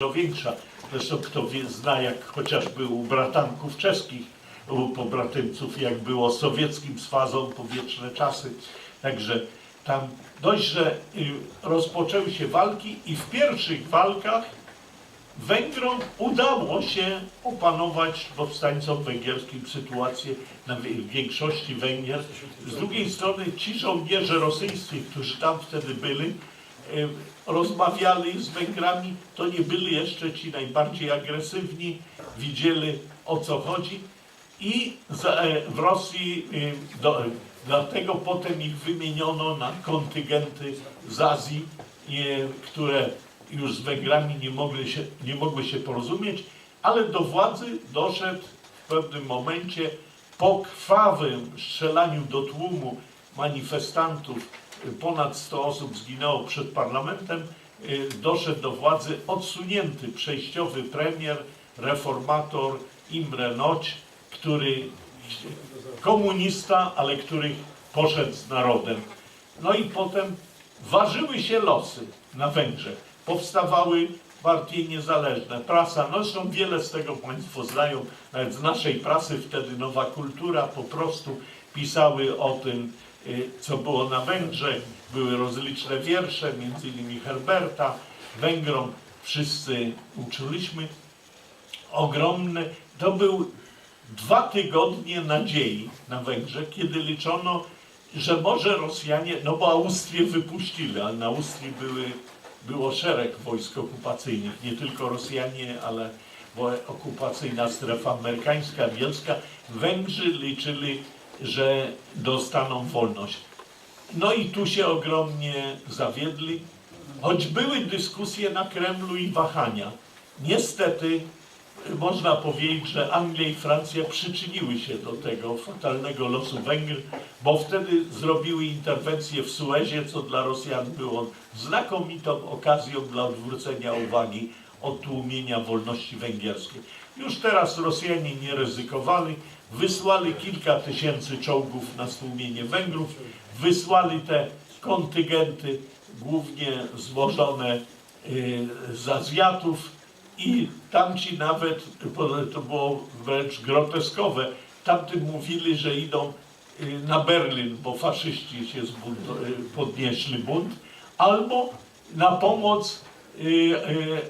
dużo większa. Zresztą kto wie, zna, jak chociażby u bratanków czeskich, u pobratymców, jak było sowieckim z fazą powietrzne czasy. Także tam dość, że y, rozpoczęły się walki i w pierwszych walkach Węgrom udało się opanować powstańcom węgierskim sytuację na większości Węgier. Z drugiej strony ci żołnierze rosyjscy, którzy tam wtedy byli, rozmawiali z Węgrami, to nie byli jeszcze ci najbardziej agresywni, widzieli o co chodzi. I e, w Rosji e, do, dlatego potem ich wymieniono na kontyngenty z Azji, e, które już z Węgrami nie, mogli się, nie mogły się porozumieć, ale do władzy doszedł w pewnym momencie po krwawym strzelaniu do tłumu manifestantów, y, ponad 100 osób zginęło przed parlamentem, y, doszedł do władzy odsunięty przejściowy premier, reformator Imre Noć, który komunista, ale który poszedł z narodem. No i potem ważyły się losy na Węgrzech. Powstawały partie niezależne, prasa, no zresztą wiele z tego Państwo znają, nawet z naszej prasy wtedy Nowa Kultura po prostu pisały o tym, co było na Węgrzech, były rozliczne wiersze, między innymi Herberta, Węgrom wszyscy uczyliśmy, ogromny, to był dwa tygodnie nadziei na Węgrzech, kiedy liczono, że może Rosjanie, no bo Austrię wypuścili, ale na Austrii były, było szereg wojsk okupacyjnych, nie tylko Rosjanie, ale okupacyjna strefa amerykańska, angielska. Węgrzy liczyli, że dostaną wolność. No i tu się ogromnie zawiedli, choć były dyskusje na Kremlu i wahania. Niestety można powiedzieć, że Anglia i Francja przyczyniły się do tego fatalnego losu Węgier, bo wtedy zrobiły interwencję w Suezie, co dla Rosjan było znakomitą okazją dla odwrócenia uwagi od tłumienia wolności węgierskiej. Już teraz Rosjanie nie ryzykowali, wysłali kilka tysięcy czołgów na stłumienie Węgrów, wysłali te kontyngenty głównie złożone y, z Azjatów, i tamci nawet, to było wręcz groteskowe, tamtym mówili, że idą y, na Berlin, bo faszyści się zbunt, y, podnieśli bunt, albo na pomoc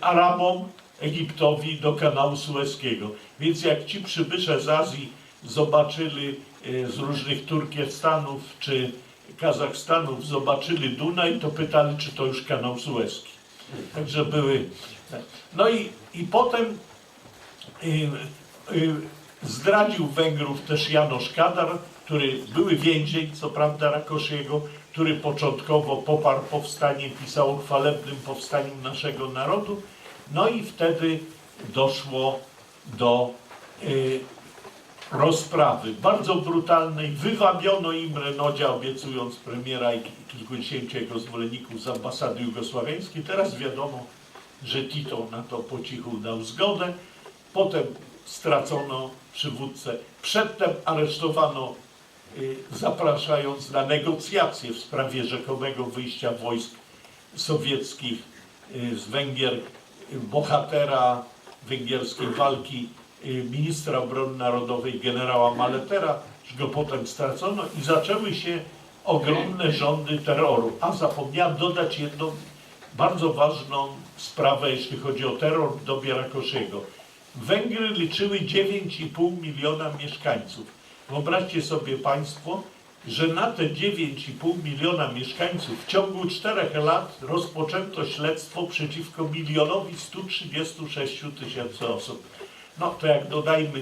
Arabom, Egiptowi do kanału Sueskiego. Więc jak ci przybysze z Azji zobaczyli y, z różnych Turkiestanów czy Kazachstanów, zobaczyli Dunaj, to pytali, czy to już kanał Sueski. Także były. No i, i potem y, y, zdradził Węgrów też Janosz Kadar, który były więzień, co prawda Rakosziego, który początkowo poparł powstanie, pisał o chwalebnym powstaniu naszego narodu. No i wtedy doszło do y, rozprawy, bardzo brutalnej. Wywabiono Imre Nodzia, obiecując premiera i kilkudziesięciu jego zwolenników z ambasady jugosławiańskiej. Teraz wiadomo, że Tito na to po cichu dał zgodę. Potem stracono przywódcę. Przedtem aresztowano, y, zapraszając na negocjacje w sprawie rzekomego wyjścia wojsk sowieckich y, z Węgier, y, bohatera węgierskiej walki, ministra obrony narodowej generała Maletera, że go potem stracono i zaczęły się ogromne rządy terroru. A zapomniałem dodać jedną bardzo ważną sprawę, jeśli chodzi o terror w dobie Rakosziego. Węgry liczyły 9,5 miliona mieszkańców. Wyobraźcie sobie Państwo, że na te 9,5 miliona mieszkańców w ciągu czterech lat rozpoczęto śledztwo przeciwko milionowi 136 tysięcy osób. No to jak dodajmy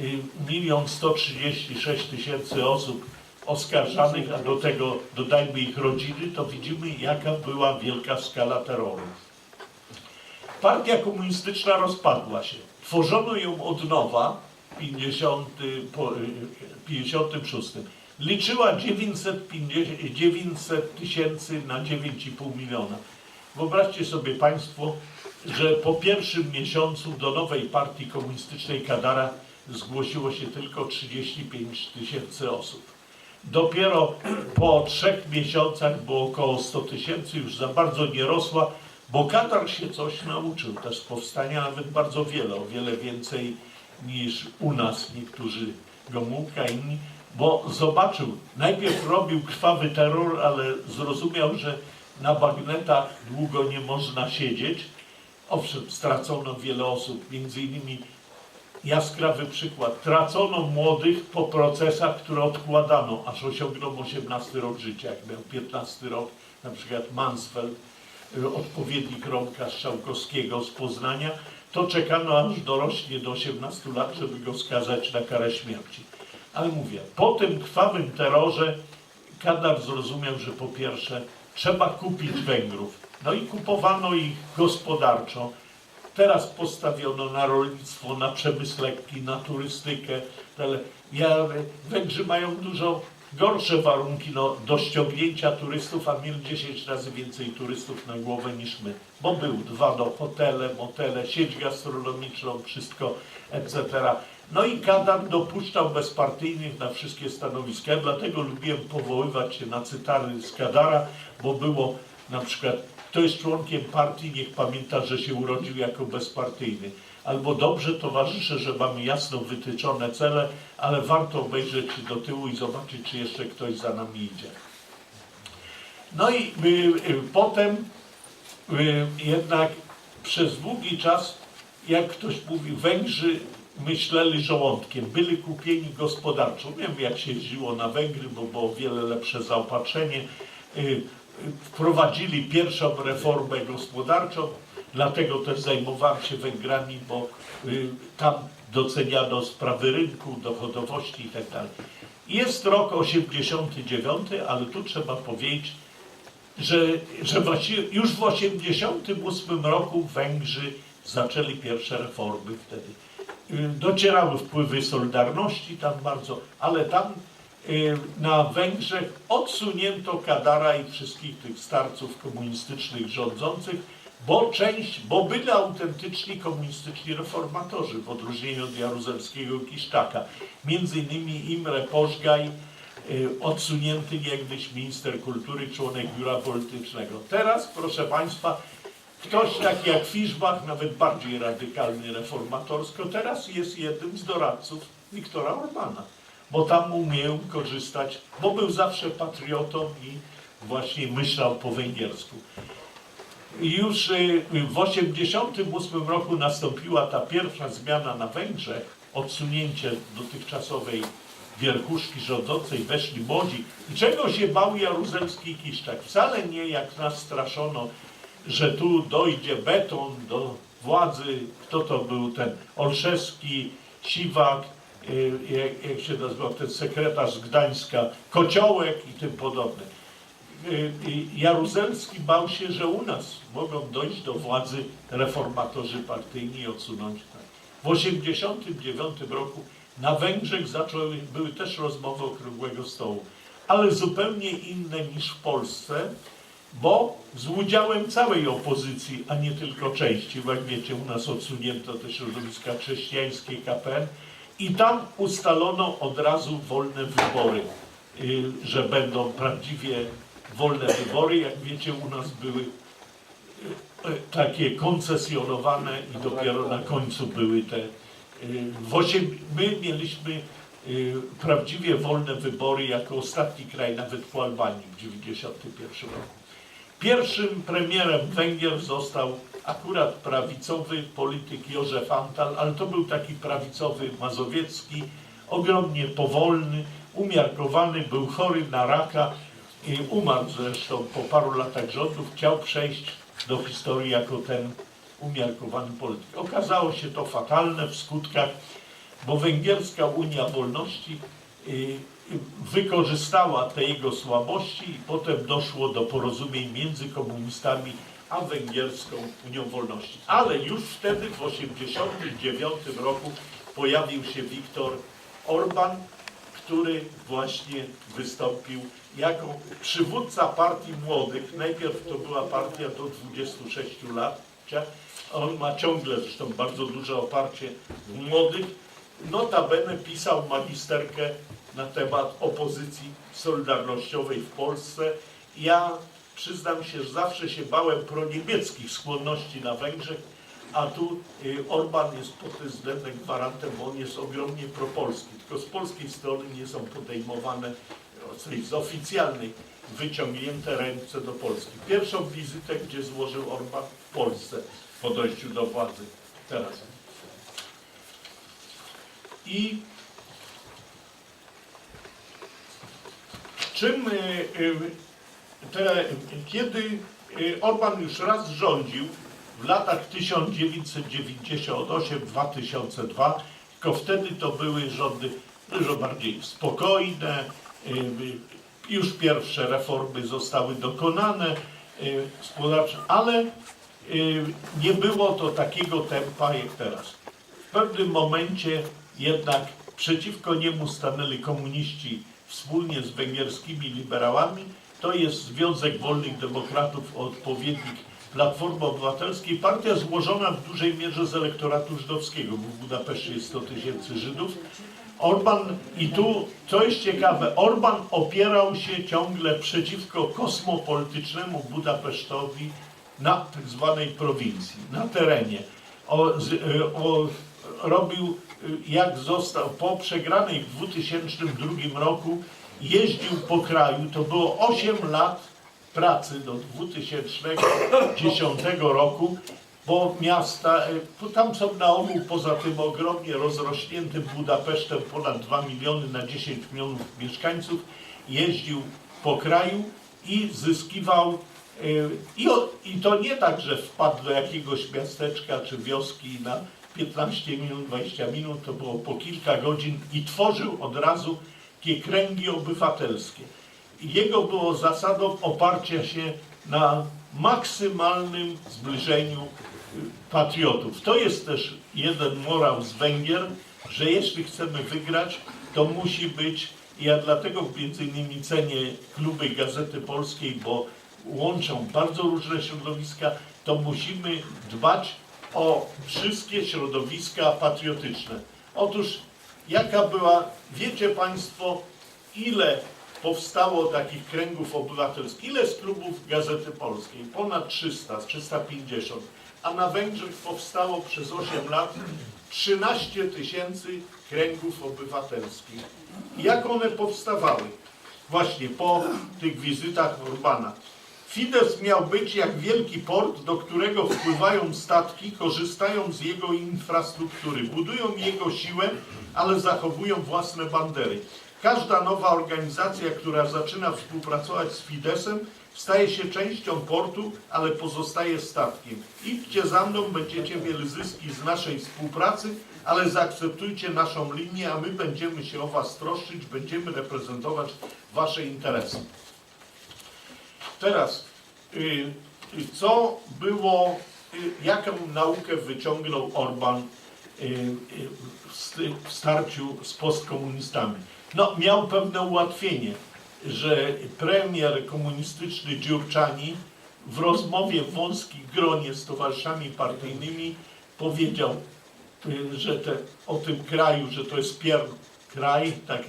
y, milion 136 tysięcy osób oskarżanych, a do tego dodajmy ich rodziny, to widzimy jaka była wielka skala terroru. Partia komunistyczna rozpadła się. Tworzono ją od nowa w 50, po, y, 56. Liczyła 950 900 tysięcy na 9,5 miliona. Wyobraźcie sobie Państwo, że po pierwszym miesiącu do nowej partii komunistycznej Kadara zgłosiło się tylko 35 tysięcy osób. Dopiero po trzech miesiącach było około 100 tysięcy, już za bardzo nie rosła, Bo Katar się coś nauczył też powstania, nawet bardzo wiele, o wiele więcej niż u nas niektórzy Gomułka, inni, bo zobaczył, najpierw robił krwawy terror, ale zrozumiał, że na bagnetach długo nie można siedzieć. Owszem, stracono wiele osób, między innymi jaskrawy przykład. Tracono młodych po procesach, które odkładano, aż osiągną 18 rok życia. Jak miał 15 rok, na przykład Mansfeld, y, odpowiednik Romka Strzałkowskiego z Poznania, to czekano aż dorośnie do 18 lat, żeby go skazać na karę śmierci. Ale mówię, po tym krwawym terrorze Kadar zrozumiał, że po pierwsze trzeba kupić Węgrów. No i kupowano ich gospodarczo. Teraz postawiono na rolnictwo, na przemysł lekki, na turystykę. Ja, Węgrzy mają dużo gorsze warunki no, do ściągnięcia turystów, a mieli 10 razy więcej turystów na głowę niż my. Bo był dwa do hotele, motele, sieć gastronomiczną, wszystko, etc. No i Kadar dopuszczał bezpartyjnych na wszystkie stanowiska. Ja dlatego lubiłem powoływać się na cytary z Kadara, bo było na przykład, kto jest członkiem partii, niech pamięta, że się urodził jako bezpartyjny. Albo dobrze towarzysze, że mamy jasno wytyczone cele, ale warto obejrzeć do tyłu i zobaczyć, czy jeszcze ktoś za nami idzie. No i y, y, potem y, jednak przez długi czas, jak ktoś mówił, Węgrzy myśleli żołądkiem, byli kupieni gospodarczo. Wiem, jak się jeździło na Węgry, bo było wiele lepsze zaopatrzenie. Wprowadzili pierwszą reformę gospodarczą, dlatego też zajmowałem się Węgrami, bo y, tam doceniano sprawy rynku, dochodowości itd. Jest rok 89, ale tu trzeba powiedzieć, że, że już w 1988 roku Węgrzy zaczęli pierwsze reformy wtedy. Y, Docierały wpływy Solidarności tam bardzo, ale tam na Węgrzech odsunięto Kadara i wszystkich tych starców komunistycznych rządzących, bo część, bo byli autentyczni komunistyczni reformatorzy, w odróżnieniu od Jaruzelskiego Kiszczaka. Między innymi Imre Pożgaj, y, odsunięty niegdyś minister kultury, członek biura politycznego. Teraz, proszę Państwa, ktoś taki jak Fiszbach, nawet bardziej radykalny reformatorsko, teraz jest jednym z doradców Wiktora Orbana, bo tam umiał korzystać, bo był zawsze patriotą i właśnie myślał po węgiersku. Już y, w 1988 roku nastąpiła ta pierwsza zmiana na Węgrzech, odsunięcie dotychczasowej wierchuszki rządzącej, weszli młodzi. I czego się bał Jaruzelski Kiszczak? Wcale nie jak nas straszono, że tu dojdzie beton do władzy. Kto to był ten Olszewski, Siwak, jak, jak się nazywał ten sekretarz z Gdańska, Kociołek i tym podobne. Y, y, Jaruzelski bał się, że u nas mogą dojść do władzy reformatorzy partyjni i odsunąć. tak. W 1989 roku na Węgrzech zaczęły, były też rozmowy okrągłego stołu, ale zupełnie inne niż w Polsce, bo z udziałem całej opozycji, a nie tylko części, bo jak wiecie, u nas odsunięto te środowiska chrześcijańskie KPN i tam ustalono od razu wolne wybory, y, że będą prawdziwie wolne wybory. Jak wiecie, u nas były y, y, takie koncesjonowane i dopiero na końcu były te. my mieliśmy prawdziwie wolne wybory jako ostatni kraj, nawet po Albanii w 1991 roku. Pierwszym premierem Węgier został akurat prawicowy polityk Józef Antal, ale to był taki prawicowy mazowiecki, ogromnie powolny, umiarkowany, był chory na raka i umarł zresztą po paru latach rządów. Chciał przejść do historii jako ten umiarkowany polityk. Okazało się to fatalne w skutkach, bo Węgierska Unia Wolności y, y, wykorzystała te jego słabości i potem doszło do porozumień między komunistami a Węgierską Unią Wolności. Ale już wtedy w 1989 roku pojawił się Viktor Orban, który właśnie wystąpił jako przywódca partii młodych. Najpierw to była partia do 26 lat. On ma ciągle zresztą bardzo duże oparcie młodych. Notabene pisał magisterkę na temat opozycji solidarnościowej w Polsce. Ja przyznam się, że zawsze się bałem proniemieckich skłonności na Węgrzech, a tu y, Orban jest pod tym względem gwarantem, bo on jest ogromnie propolski. Tylko z polskiej strony nie są podejmowane, z oficjalnej, wyciągnięte ręce do Polski. Pierwszą wizytę, gdzie złożył Orban w Polsce po dojściu do władzy. Teraz. I czym y, y, te, kiedy y, Orban już raz rządził w latach 1998-2002, tylko wtedy to były rządy dużo bardziej spokojne, y, y, już pierwsze reformy zostały dokonane, ale nie było to takiego tempa jak teraz. W pewnym momencie jednak przeciwko niemu stanęli komuniści wspólnie z węgierskimi liberałami. To jest Związek Wolnych Demokratów, odpowiednik Platformy Obywatelskiej, partia złożona w dużej mierze z elektoratu żydowskiego, bo w Budapeszcie jest 100 tysięcy Żydów. Orban, i tu, co jest ciekawe, Orban opierał się ciągle przeciwko kosmopolitycznemu Budapesztowi na tak zwanej prowincji, na terenie. O, y, o, robił, y, jak został po przegranej w 2002 roku, jeździł po kraju, to było 8 lat pracy do 2010 roku, bo miasta, y, bo tam są na ogół poza tym ogromnie rozrośniętym Budapesztem, ponad 2 miliony na 10 milionów mieszkańców, jeździł po kraju i zyskiwał y, i, I to nie tak, że wpadł do jakiegoś miasteczka czy wioski na 15 minut, 20 minut, to było po kilka godzin i tworzył od razu takie kręgi obywatelskie. Jego było zasadą oparcia się na maksymalnym zbliżeniu y, patriotów. To jest też jeden morał z Węgier, że jeśli chcemy wygrać, to musi być, ja dlatego między innymi cenię kluby Gazety Polskiej, bo łączą bardzo różne środowiska, to musimy dbać o wszystkie środowiska patriotyczne. Otóż jaka była, wiecie Państwo, ile powstało takich kręgów obywatelskich, ile z klubów Gazety Polskiej? Ponad 300, 350. A na Węgrzech powstało przez 8 lat 13 tysięcy kręgów obywatelskich. Jak one powstawały? Właśnie po tych wizytach Orbana. Fidesz miał być jak wielki port, do którego wpływają statki, korzystają z jego infrastruktury, budują jego siłę, ale zachowują własne bandery. Każda nowa organizacja, która zaczyna współpracować z Fideszem, staje się częścią portu, ale pozostaje statkiem. Idźcie za mną, będziecie mieli zyski z naszej współpracy, ale zaakceptujcie naszą linię, a my będziemy się o Was troszczyć, będziemy reprezentować Wasze interesy. Teraz, y, y, co było, y, jaką naukę wyciągnął Orban w st- w starciu z postkomunistami? No, miał pewne ułatwienie, że premier komunistyczny Dziurczani w rozmowie w wąskim gronie z towarzyszami partyjnymi powiedział, że te, o tym kraju, że to jest pier kraj, tak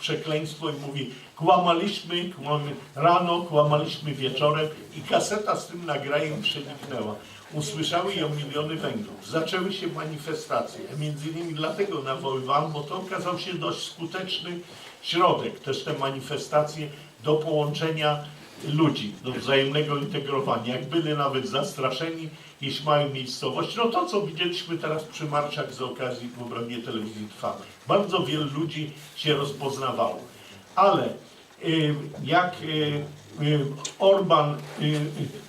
przekleństwo i mówi kłamaliśmy kłamy, rano, kłamaliśmy wieczorem i kaseta z tym nagraniem przeniknęła. Usłyszały ją miliony Węgrów. Zaczęły się manifestacje. Między innymi dlatego nawoływałem, bo to okazał się dość skuteczny środek, też te manifestacje do połączenia ludzi, do wzajemnego integrowania. Jak byli nawet zastraszeni, jeśli mają miejscowość, no to co widzieliśmy teraz przy marszach z okazji w obrębie telewizji trwa. Bardzo wielu ludzi się rozpoznawało. Ale y, jak y, y, Orban,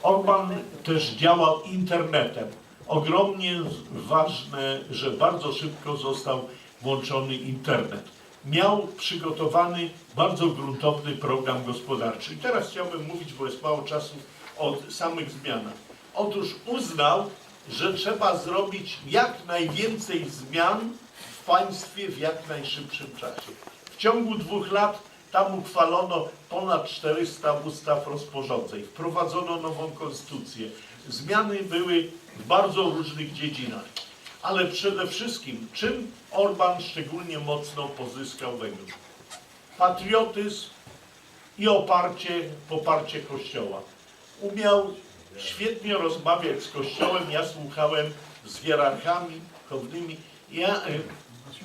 Orban też działał internetem. Ogromnie ważne, że bardzo szybko został włączony internet. Miał przygotowany bardzo gruntowny program gospodarczy. I teraz chciałbym mówić, bo jest mało czasu, o samych zmianach. Otóż uznał, że trzeba zrobić jak najwięcej zmian w państwie w jak najszybszym czasie. W ciągu dwóch lat tam uchwalono ponad 400 ustaw rozporządzeń, wprowadzono nową konstytucję. Zmiany były w bardzo różnych dziedzinach. Ale przede wszystkim, czym Orban szczególnie mocno pozyskał Węgrów? Patriotyzm i oparcie, poparcie Kościoła. Umiał świetnie rozmawiać z Kościołem, ja słuchałem z hierarchami duchownymi. Ja, y,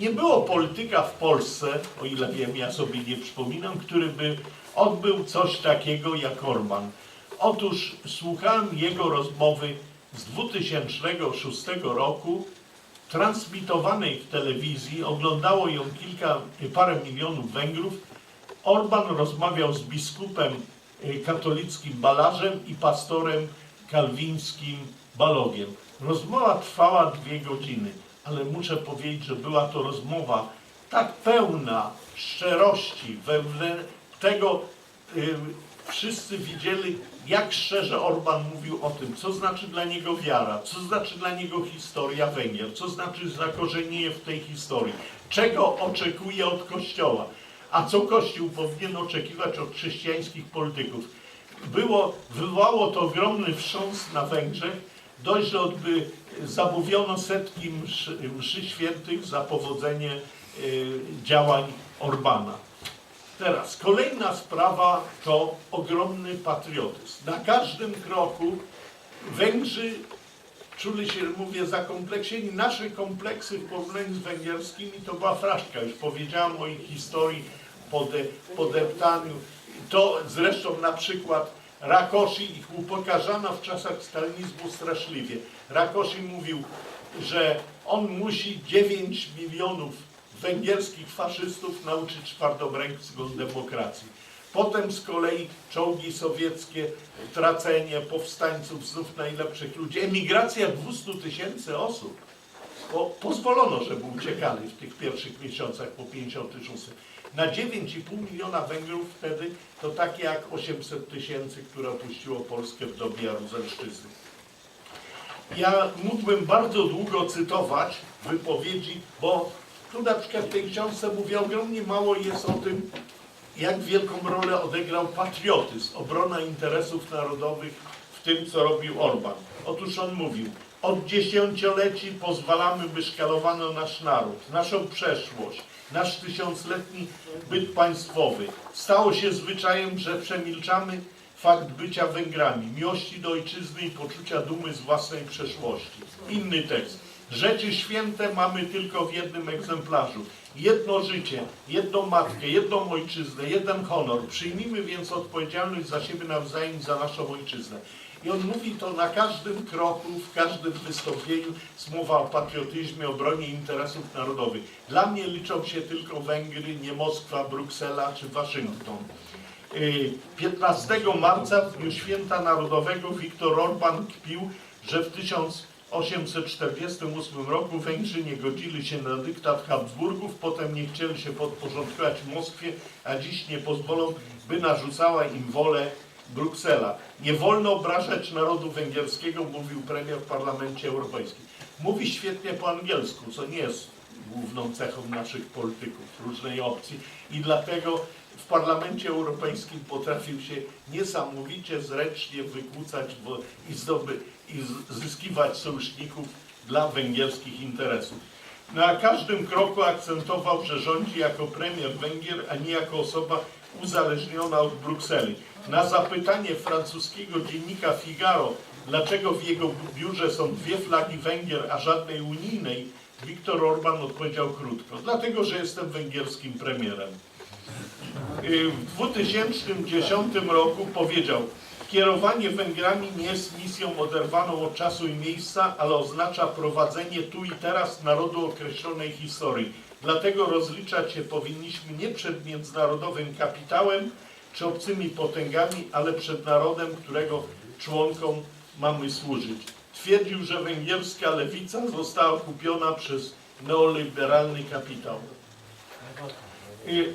nie było polityka w Polsce, o ile wiem, ja sobie nie przypominam, który by odbył coś takiego jak Orban. Otóż słuchałem jego rozmowy z 2006 roku, transmitowanej w telewizji, oglądało ją kilka, parę milionów Węgrów. Orban rozmawiał z biskupem katolickim Balarzem i pastorem kalwińskim Balogiem. Rozmowa trwała dwie godziny, ale muszę powiedzieć, że była to rozmowa tak pełna szczerości, tego y, wszyscy widzieli, jak szczerze Orban mówił o tym, co znaczy dla niego wiara, co znaczy dla niego historia Węgier, co znaczy zakorzenienie w tej historii, czego oczekuje od Kościoła, a co Kościół powinien oczekiwać od chrześcijańskich polityków. Było, wywołało to ogromny wstrząs na Węgrzech, dość, że odby zamówiono setki mszy, mszy świętych za powodzenie y, działań Orbana. Teraz kolejna sprawa to ogromny patriotyzm. Na każdym kroku Węgrzy czuli się, mówię, zakompleksieni. Nasze kompleksy w porównaniu z węgierskimi to była fraszka. Już powiedziałam o ich historii pode, podeptaniu. To zresztą na przykład Rakosi ich upokarzano w czasach stalinizmu straszliwie. Rakosi mówił, że on musi 9 milionów węgierskich faszystów nauczyć twardomręczną demokracji. Potem z kolei czołgi sowieckie, tracenie powstańców, znów najlepszych ludzi, emigracja 200 tysięcy osób. Po, pozwolono, żeby uciekali w tych pierwszych miesiącach po 56. Na 9,5 miliona Węgrów wtedy to takie jak 800 tysięcy, które opuściło Polskę w dobie Jaruzelszczyzny. Ja mógłbym bardzo długo cytować wypowiedzi, bo tu na przykład w tej książce mówię, ogromnie mało jest o tym, jak wielką rolę odegrał patriotyzm, obrona interesów narodowych w tym, co robił Orban. Otóż on mówił, od dziesięcioleci pozwalamy, by szkalowano nasz naród, naszą przeszłość, nasz tysiącletni byt państwowy. Stało się zwyczajem, że przemilczamy fakt bycia Węgrami, miłości do ojczyzny i poczucia dumy z własnej przeszłości. Inny tekst. Rzeczy święte mamy tylko w jednym egzemplarzu. Jedno życie, jedną matkę, jedną ojczyznę, jeden honor. Przyjmijmy więc odpowiedzialność za siebie nawzajem za naszą ojczyznę. I on mówi to na każdym kroku, w każdym wystąpieniu. Jest mowa o patriotyzmie, obronie interesów narodowych. Dla mnie liczą się tylko Węgry, nie Moskwa, Bruksela czy Waszyngton. Y, 15 marca w Dniu Święta Narodowego Viktor Orban kpił, że w 1848 roku Węgrzy nie godzili się na dyktat Habsburgów, potem nie chcieli się podporządkować Moskwie, a dziś nie pozwolą, by narzucała im wolę Bruksela. Nie wolno obrażać narodu węgierskiego, mówił premier w Parlamencie Europejskim. Mówi świetnie po angielsku, co nie jest główną cechą naszych polityków różnej opcji i dlatego w Parlamencie Europejskim potrafił się niesamowicie zręcznie wykłócać i, zdoby, i zyskiwać sojuszników dla węgierskich interesów. Na każdym kroku akcentował, że rządzi jako premier Węgier, a nie jako osoba uzależniona od Brukseli. Na zapytanie francuskiego dziennika Figaro, dlaczego w jego biurze są dwie flagi Węgier, a żadnej unijnej, Viktor Orban odpowiedział krótko. Dlatego, że jestem węgierskim premierem. Y, W 2010 roku powiedział, kierowanie Węgrami nie jest misją oderwaną od czasu i miejsca, ale oznacza prowadzenie tu i teraz narodu określonej historii. Dlatego rozliczać się powinniśmy nie przed międzynarodowym kapitałem czy obcymi potęgami, ale przed narodem, którego członkom mamy służyć. Twierdził, że węgierska lewica została kupiona przez neoliberalny kapitał. Y,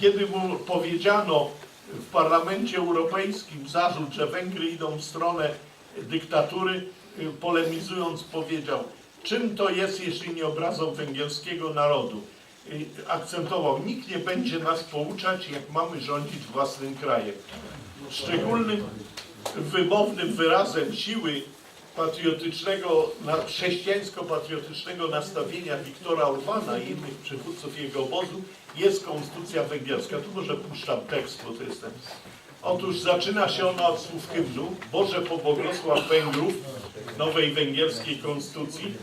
kiedy mu powiedziano w Parlamencie Europejskim zarzut, że Węgry idą w stronę dyktatury, y, polemizując powiedział, czym to jest, jeśli nie obrazą węgierskiego narodu. Y, Akcentował, nikt nie będzie nas pouczać, jak mamy rządzić własnym krajem. Szczególnym wymownym wyrazem siły patriotycznego, chrześcijańsko-patriotycznego nastawienia Wiktora Orbana i innych przywódców jego obozu jest konstytucja węgierska. Tu może puszczam tekst, bo to jest ten. Otóż zaczyna się ona od słów hymnu Boże pobłogosław Węgrów nowej węgierskiej konstytucji.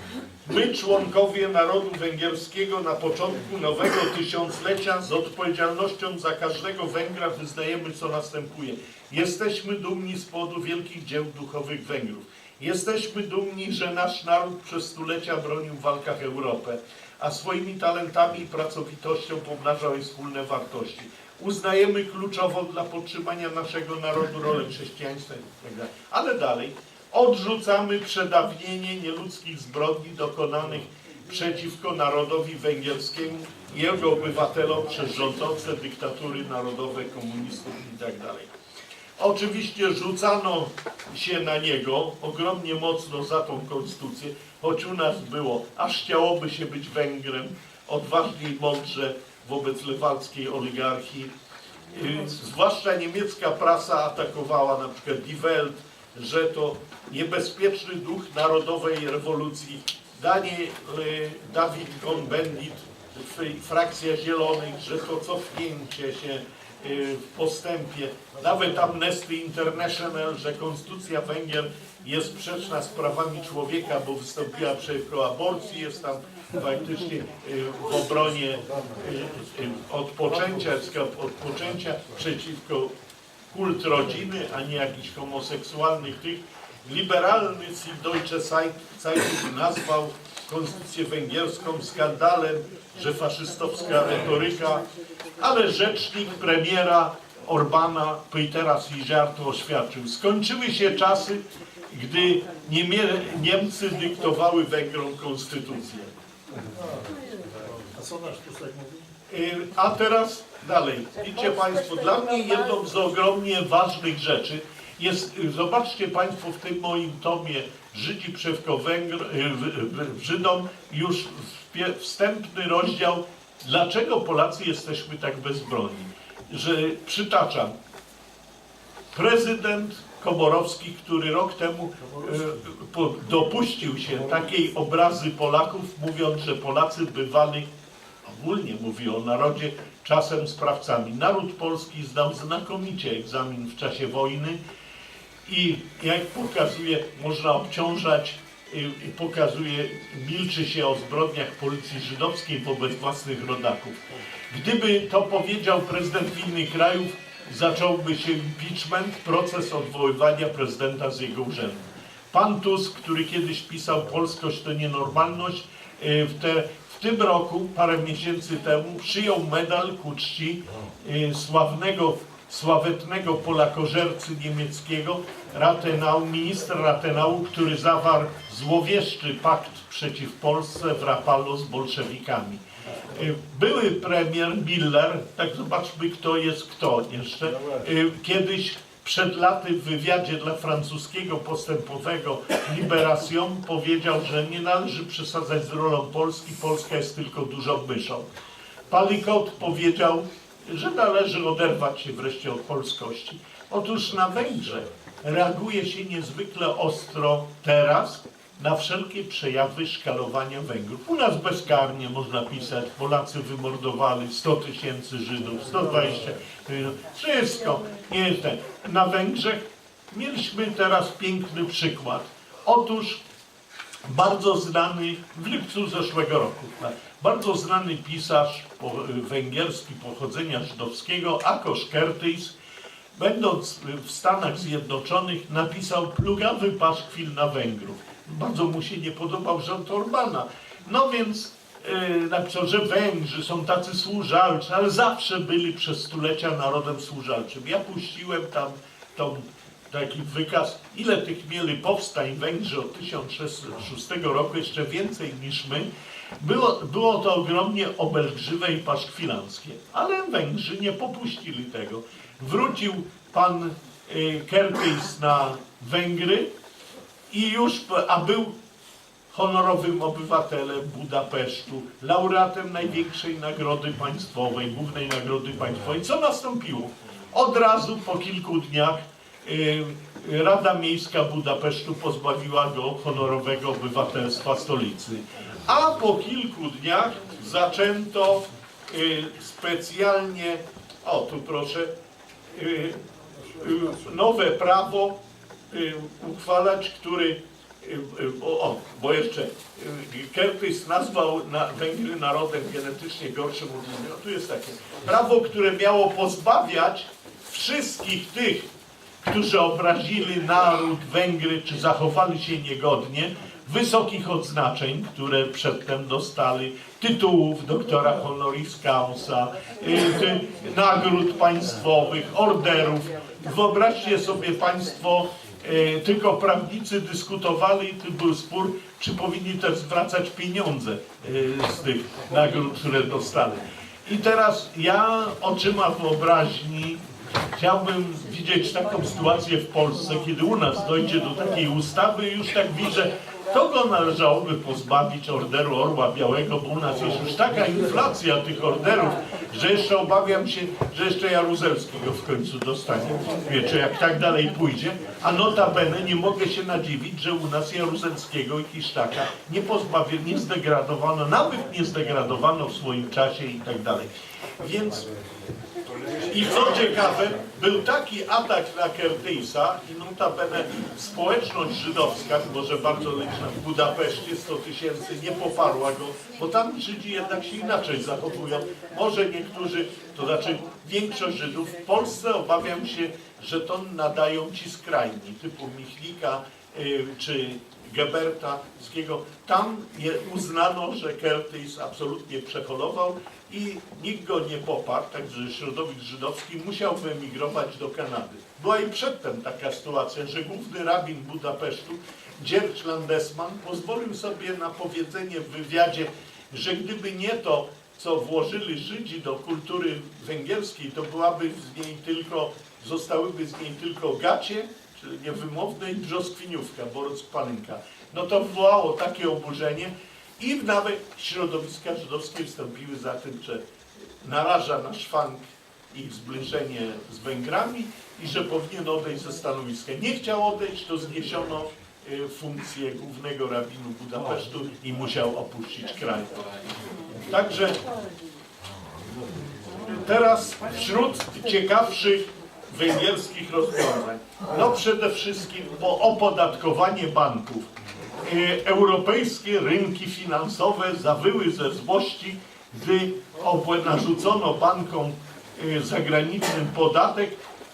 My, członkowie narodu węgierskiego na początku nowego tysiąclecia z odpowiedzialnością za każdego Węgra wyznajemy, co następuje. Jesteśmy dumni z powodu wielkich dzieł duchowych Węgrów. Jesteśmy dumni, że nasz naród przez stulecia bronił w walkach Europę, a swoimi talentami i pracowitością pomnażał jej wspólne wartości. Uznajemy kluczową dla podtrzymania naszego narodu rolę chrześcijaństwa itd. Ale dalej, odrzucamy przedawnienie nieludzkich zbrodni dokonanych przeciwko narodowi węgierskiemu i jego obywatelom przez rządzące dyktatury narodowe, komunistów itd. Oczywiście rzucano się na niego ogromnie mocno za tą konstytucję, choć u nas było, aż chciałoby się być Węgrem, odważnie i mądrze wobec lewalskiej oligarchii. Y, Zwłaszcza niemiecka prasa atakowała na przykład Die Welt, że to niebezpieczny duch narodowej rewolucji. Daniel, y, Dawid Cohn-Bendit, frakcja Zielonych, że to cofnięcie się w postępie. Nawet Amnesty International, że konstytucja Węgier jest sprzeczna z prawami człowieka, bo wystąpiła przeciwko aborcji, jest tam faktycznie y, w obronie y, y, odpoczęcia, odpoczęcia przeciwko kult rodziny, a nie jakichś homoseksualnych tych. Liberalny Süddeutsche Zeitung nazwał konstytucję węgierską skandalem, że faszystowska retoryka, ale rzecznik premiera Orbana Petera Sijarto oświadczył. Skończyły się czasy, gdy Niemie Niemcy dyktowały Węgrom konstytucję. A co nasz Tusek mówi? Y, A teraz dalej. Widzicie Państwo, dla mnie jedną z ogromnie ważnych rzeczy jest, y, zobaczcie Państwo w tym moim tomie Żydzi przeciwko Węgr, y, Żydom już wstępny rozdział, dlaczego Polacy jesteśmy tak bezbronni. Że przytaczam, prezydent Komorowski, który rok temu po, dopuścił się takiej obrazy Polaków, mówiąc, że Polacy bywali ogólnie mówi o narodzie, czasem sprawcami. Naród polski zdał znakomicie egzamin w czasie wojny i jak pokazuje, można obciążać, pokazuje, milczy się o zbrodniach policji żydowskiej wobec własnych rodaków. Gdyby to powiedział prezydent innych krajów, zacząłby się impeachment, proces odwoływania prezydenta z jego urzędu. Pan Tusk, który kiedyś pisał Polskość to nienormalność, y, w, te, w tym roku, parę miesięcy temu, przyjął medal ku czci y, sławnego, sławetnego polakożercy niemieckiego Rathenau, minister Rathenau, który zawarł złowieszczy pakt przeciw Polsce w Rapallo z bolszewikami. Y, Były premier Miller, tak zobaczmy kto jest kto jeszcze, y, kiedyś przed laty w wywiadzie dla francuskiego postępowego Liberation powiedział, że nie należy przesadzać z rolą Polski, Polska jest tylko dużą myszą. Palikot powiedział, że należy oderwać się wreszcie od polskości. Otóż na Węgrzech reaguje się niezwykle ostro teraz na wszelkie przejawy szkalowania Węgrów. U nas bezkarnie można pisać, Polacy wymordowali 100 tysięcy Żydów, 120 milionów, wszystko. Nie jest tak. Na Węgrzech mieliśmy teraz piękny przykład. Otóż bardzo znany w lipcu zeszłego roku. Bardzo znany pisarz po, węgierski pochodzenia żydowskiego, Akos Kertys, będąc w Stanach Zjednoczonych, napisał plugawy paszkwil na Węgrów. Bardzo mu się nie podobał rząd Orbana. No więc yy, napisał, że Węgrzy są tacy służalczy, ale zawsze byli przez stulecia narodem służalczym. Ja puściłem tam tą taki wykaz, ile tych mieli powstań Węgrzy od 1006 roku, jeszcze więcej niż my. Było, było to ogromnie obelgrzywe i paszkwilanckie, ale Węgrzy nie popuścili tego. Wrócił pan y, na Węgry i już, a był honorowym obywatelem Budapesztu, laureatem największej nagrody państwowej, głównej nagrody państwowej. Co nastąpiło? Od razu po kilku dniach Rada Miejska Budapesztu pozbawiła go honorowego obywatelstwa stolicy. A po kilku dniach zaczęto y, specjalnie, o tu proszę, y, y, nowe prawo y, uchwalać, który y, y, o, o, bo jeszcze y, Kertys nazwał na Węgry narodem genetycznie gorszym od innych. Tu jest takie prawo, które miało pozbawiać wszystkich tych, którzy obrazili naród Węgry, czy zachowali się niegodnie, wysokich odznaczeń, które przedtem dostali, tytułów doktora honoris causa, y, nagród państwowych, orderów. Wyobraźcie sobie Państwo, y, tylko prawnicy dyskutowali, był spór, czy powinni też zwracać pieniądze y, z tych nagród, które dostali. I teraz ja oczyma wyobraźni Chciałbym widzieć taką sytuację w Polsce, kiedy u nas dojdzie do takiej ustawy już tak widzę, kogo należałoby pozbawić orderu Orła Białego, bo u nas jest już taka inflacja tych orderów, że jeszcze obawiam się, że jeszcze Jaruzelskiego w końcu dostanie. Wiecie, jak tak dalej pójdzie, a notabene nie mogę się nadziwić, że u nas Jaruzelskiego i Kisztaka nie pozbawiono, nie zdegradowano, nawet nie zdegradowano w swoim czasie i tak dalej. Więc i co ciekawe, był taki atak na Kertejsa i notabene społeczność żydowska, może bardzo liczna w Budapeszcie, 100 tysięcy, nie poparła go, bo tam Żydzi jednak się inaczej zachowują. Może niektórzy, to znaczy większość Żydów, w Polsce obawiam się, że to nadają ci skrajni, typu Michlika czy Geberta, Skiego. Tam je uznano, że Kertys absolutnie przeholował i nikt go nie poparł, także środowisk żydowski musiał wyemigrować do Kanady. Była i przedtem taka sytuacja, że główny rabin Budapesztu, Dziercz Landesman, pozwolił sobie na powiedzenie w wywiadzie, że gdyby nie to, co włożyli Żydzi do kultury węgierskiej, to byłaby z niej tylko, zostałyby z niej tylko gacie, czyli niewymowne i brzoskwiniówka, Boruc. No to wywołało takie oburzenie i nawet środowiska żydowskie wstąpiły za tym, że naraża na szwank ich zbliżenie z Węgrami i że powinien odejść ze stanowiska. Nie chciał odejść, to zniesiono y, funkcję głównego rabinu Budapesztu i musiał opuścić kraj. Także teraz wśród ciekawszych węgierskich rozwiązań, no przede wszystkim po opodatkowanie banków. E, Europejskie rynki finansowe zawyły ze złości, gdy narzucono bankom e, zagranicznym podatek,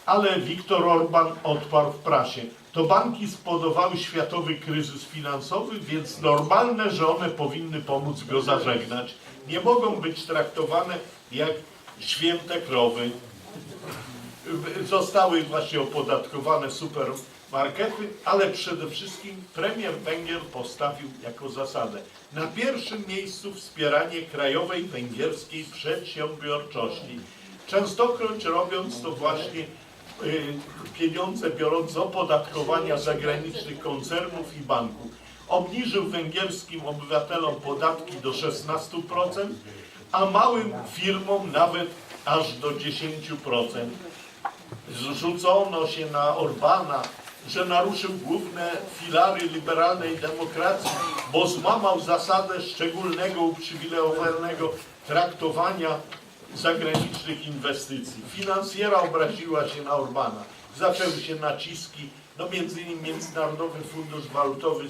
ale Viktor Orban odparł w prasie. To banki spowodowały światowy kryzys finansowy, więc normalne, że one powinny pomóc go zażegnać. Nie mogą być traktowane jak święte krowy. Zostały właśnie opodatkowane supermarkety, ale przede wszystkim premier Węgier postawił jako zasadę na pierwszym miejscu wspieranie krajowej węgierskiej przedsiębiorczości. Częstokroć robiąc to właśnie y, pieniądze biorąc z opodatkowania zagranicznych koncernów i banków. Obniżył węgierskim obywatelom podatki do 16%, a małym firmom nawet aż do 10%. Zrzucono się na Orbana, że naruszył główne filary liberalnej demokracji, bo złamał zasadę szczególnego uprzywilejowanego traktowania zagranicznych inwestycji. Finansjera obraziła się na Orbana. Zaczęły się naciski, no między innymi Międzynarodowy Fundusz Walutowy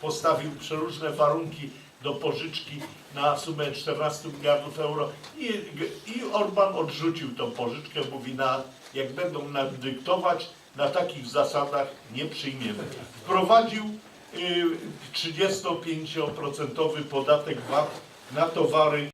postawił przeróżne warunki do pożyczki na sumę 14 miliardów euro i, i Orban odrzucił tą pożyczkę, mówi na, jak będą nam dyktować, na takich zasadach nie przyjmiemy. Wprowadził y, 35% podatek VAT na towary